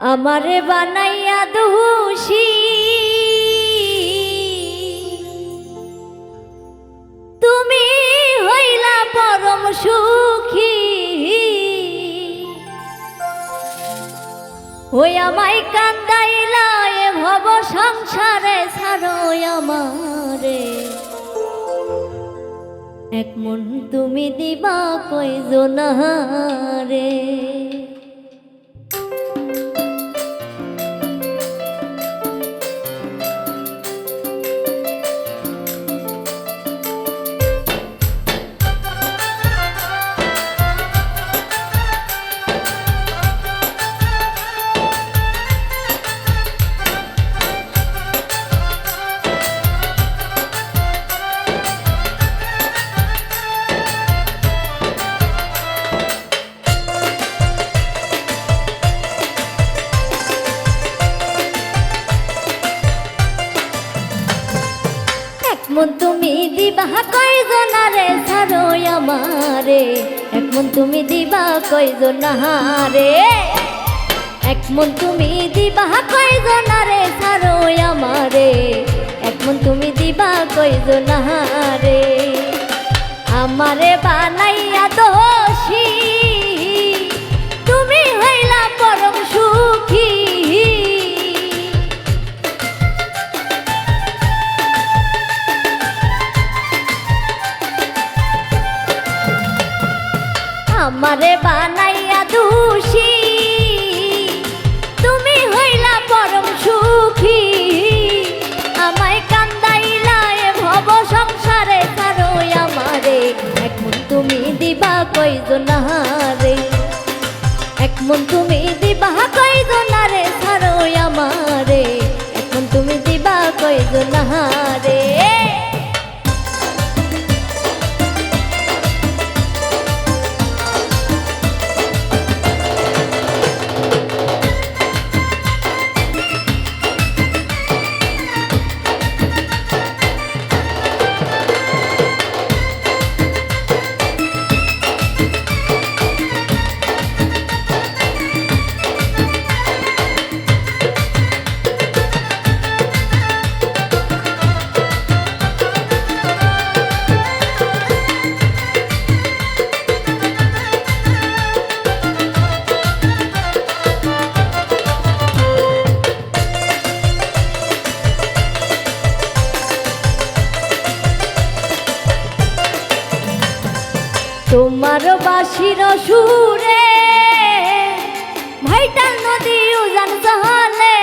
আমারে বানাইয়া দোষী তুমি হইলা পরম সুখী। ওই আমায় কান্দাইলা, এ ভব সংসারে ছাড়ো আমারে। এক মন তুমি দিবা, কয়জনারে। এক কয়জনারে সারো আমারে। একমন তুমি দিবা কয়জনারে এক মন তুমি দিবা কয়জনারে সারো আমারে। একমন তুমি দিবা কয়জনারে আমারে বানাইয়া আমারে বানাইয়া দোষী। তুমি হইলা পরম সুখী। আমায় কান্দাইলা এ ভব সংসারে কারও আমারে। এক মন তুমি দিবা কয়জনারে এক মন তুমি দিবা কয়জনারে ছাড়ো আমারে। এক মন তুমি দিবা কয়জনারে তোমার বাসির সুরে ভাইটাল নদী উজান সহলে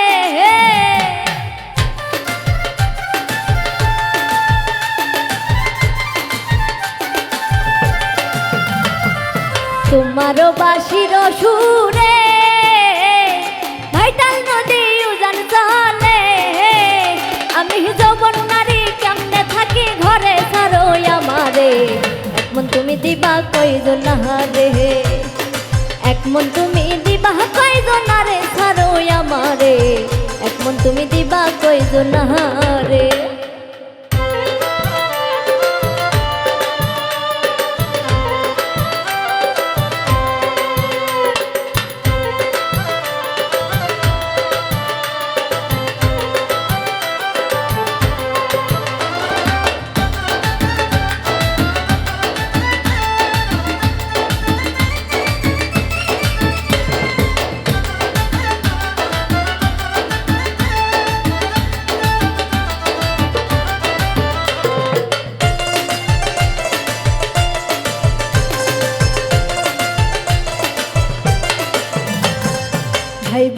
তোমার বাসির সুরে ভাইটাল নদী উজান সহলে আমি এক কইজো না দিবা রে? এক মন তুমি দিবা কয়জন রে? ছাড়ো আমারে। এক মন তুমি দিবা কয়জন রে?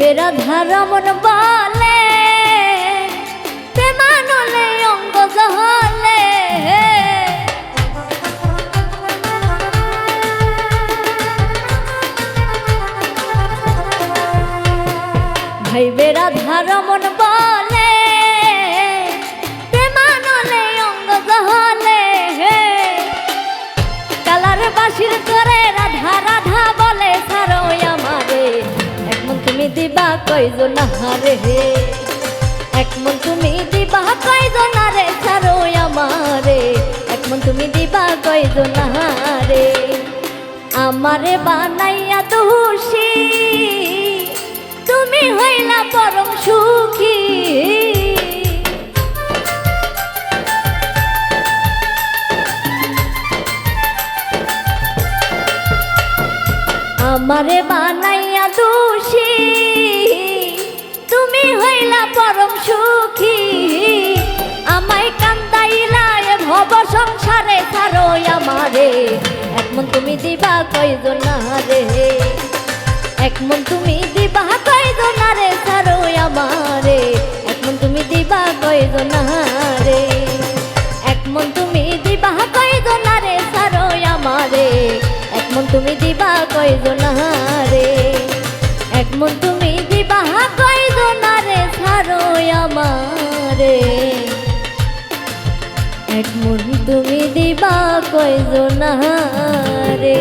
ভাই বেড়া ধারমন বলে প্রেমানলে অঙ্গ জহলে ভাই বেড়া ধারমন বলে প্রেমানলে অঙ্গ জহলে কালার বাসির করে কয়জন হারে হে। এক মন তুমি দিবা কয়জন রে সারো আমারে। এক মন তুমি দিবা কয়জন হারে আমারে বানাইয়া দোষী তুমি হইলা পরম সুখী। আমারে বানাইয়া সুখী। আমায় কান্দাইলা এ ভব সংসারে, ছাড়ো আমারে। একমন তুমি দিবা কয়জন রে। একমন তুমি দিবা কয়জন রে, ছাড়ো আমারে। একমন তুমি দিবা কয়জন রে। একমন তুমি দিবা কয়জন রে, ছাড়ো আমারে। একমন তুমি দিবা কয়জন রে। একমন তুমি দিবা কয়জন রে ছাড়ো এক একমন তুমি দিবা কয়জন রে